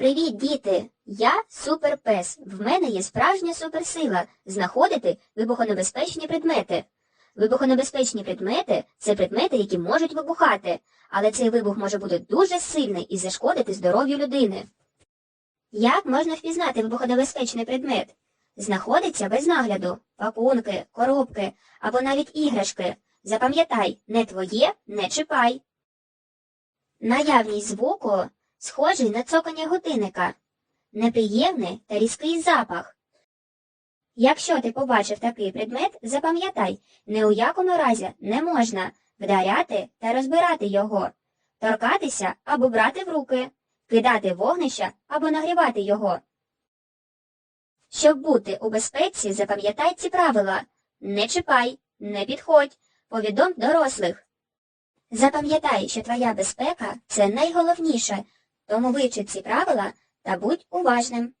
Привіт, діти! Я суперпес. В мене є справжня суперсила знаходити вибухонебезпечні предмети. Вибухонебезпечні предмети це предмети, які можуть вибухати, але цей вибух може бути дуже сильний і зашкодити здоров'ю людини. Як можна впізнати вибухонебезпечний предмет? Знаходиться без нагляду, пакунки, коробки або навіть іграшки. Запам'ятай, не твоє, не чіпай. Наявність звуку схожий на цокання годинника, неприємний та різкий запах. Якщо ти побачив такий предмет, запам'ятай, ні у якому разі не можна вдаряти та розбирати його, торкатися або брати в руки, кидати вогнища або нагрівати його. Щоб бути у безпеці, запам'ятай ці правила. Не чіпай, не підходь, повідом дорослих. Запам'ятай, що твоя безпека це найголовніше, тому вивчи ці правила та будь уважним.